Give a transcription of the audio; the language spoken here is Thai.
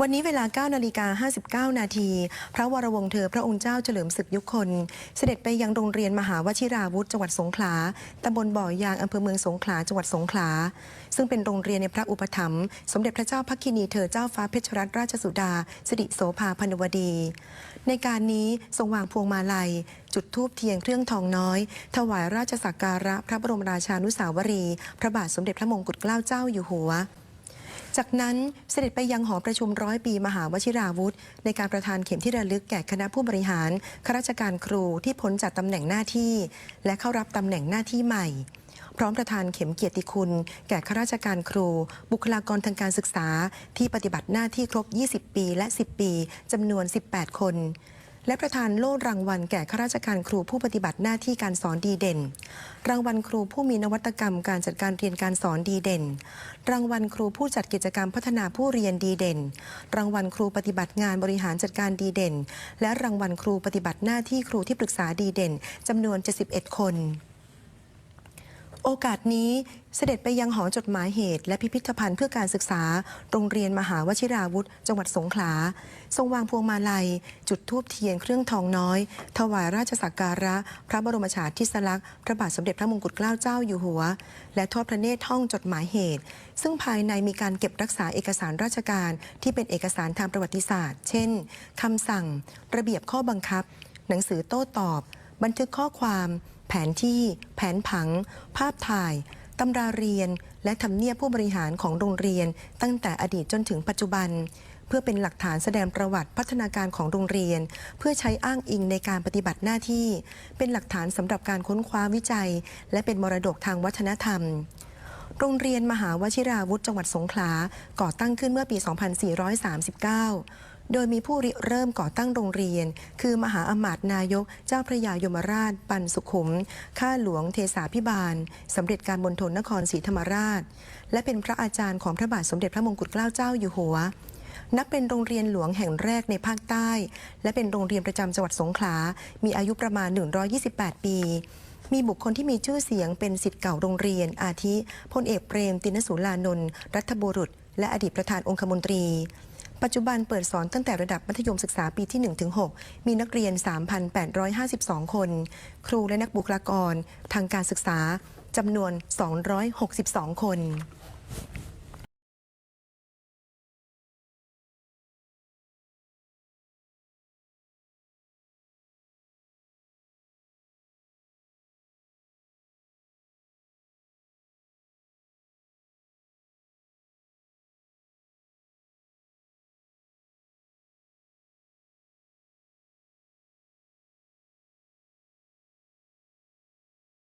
วันนี้เวลา 9 นาฬิกา 59 นาที พระวรวงศ์เธอพระองค์เจ้าเฉลิมศึกยุคน เสด็จไปยังโรงเรียนมหาวชิราวุธจังหวัดสงขลา ตำบลบ่อยางอำเภอเมืองสงขลา จังหวัดสงขลา ซึ่งเป็นโรงเรียนในพระอุปถัมภ์สมเด็จพระเจ้าพักคินีเธอเจ้าฟ้าเพชรรัตนราชสุดา สิริโสภาพนวดี ในการนี้ทรงวางพวงมาลัย จุดธูปเทียนเครื่องทองน้อย ถวายราชสักการะพระบรมราชานุสาวรี พระบาทสมเด็จพระมงกุฎเกล้าเจ้าอยู่หัว จากนั้นเสด็จไปยังหอประชุมร้อยปีมหาวชิราวุธ ในการประทานเข็มที่ระลึกแก่คณะผู้บริหารข้าราชการครูที่พ้นจากตำแหน่งหน้าที่ และเข้ารับตำแหน่งหน้าที่ใหม่ พร้อมประทานเข็มเกียรติคุณ แก่ข้าราชการครู บุคลากรทางการศึกษา ที่ปฏิบัติหน้าที่ครบ 20 ปีและ 10 ปีจำนวน 18 คน และประธานโล่รางวัลแก่ข้าราชการครูผู้ปฏิบัติหน้าที่การสอนดีเด่น รางวัลครูผู้มีนวัตกรรมการจัดการเรียนการสอนดีเด่น รางวัลครูผู้จัดกิจกรรมพัฒนาผู้เรียนดีเด่น รางวัลครูปฏิบัติงานบริหารจัดการดีเด่น และรางวัลครูปฏิบัติหน้าที่ครูที่ปรึกษาดีเด่นจำนวน 71 คน โอกาสนี้เสด็จไปยังหอจดหมายเหตุ และพิพิธภัณฑ์เพื่อการศึกษา โรงเรียนมหาวชิราวุธ จังหวัดสงขลา ทรงวางพวงมาลัย จุดธูปเทียนเครื่องทองน้อย ถวายราชสักการะ พระบรมฉาทิสลักษณ์พระบาทสมเด็จพระมงกุฎเกล้าเจ้าอยู่หัว และทอดพระเนตรห้องจดหมายเหตุ ซึ่งภายในมีการเก็บรักษาเอกสารราชการ ที่เป็นเอกสารทางประวัติศาสตร์ เช่นคำสั่ง ระเบียบข้อบังคับ หนังสือโต้ตอบ บันทึกข้อความ แผนที่ แผนผัง ภาพถ่ายตำราเรียน และทำเนียบผู้บริหารของโรงเรียน ตั้งแต่อดีตจนถึงปัจจุบัน เพื่อเป็นหลักฐานแสดงประวัติพัฒนาการของโรงเรียน เพื่อใช้อ้างอิงในการปฏิบัติหน้าที่ เป็นหลักฐานสำหรับการค้นคว้าวิจัย และเป็นมรดกทางวัฒนธรรมโรงเรียนมหาวชิราวุธจังหวัดสงขลา ก่อตั้งขึ้นเมื่อปี 2439 โดยมีผู้ริเริ่มก่อตั้งโรงเรียน คือมหาอมาตย์นายก เจ้าพระยายมราช ปันสุขุม ข้าหลวงเทสาพิบาล สำเร็จการมณฑลนครศรีธรรมราช และเป็นพระอาจารย์ของพระบาทสมเด็จพระมงกุฎเกล้าเจ้าอยู่หัว นับเป็นโรงเรียนหลวงแห่งแรกในภาคใต้ และเป็นโรงเรียนประจำจังหวัดสงขลา มีอายุประมาณ 128 ปีมีบุคคลที่มีชื่อเสียงเป็นสิทธิ์เก่าโรงเรียน อาทิพลเอกเปรมตินสุรานนท์รัฐบุรุษ และอดีตประธานองคมนตรี ปัจจุบันเปิดสอนตั้งแต่ระดับมัธยมศึกษาปีที่ 1-6 มีนักเรียน 3,852 คน ครูและนักบุคลากร ทางการศึกษาจำนวน 262 คน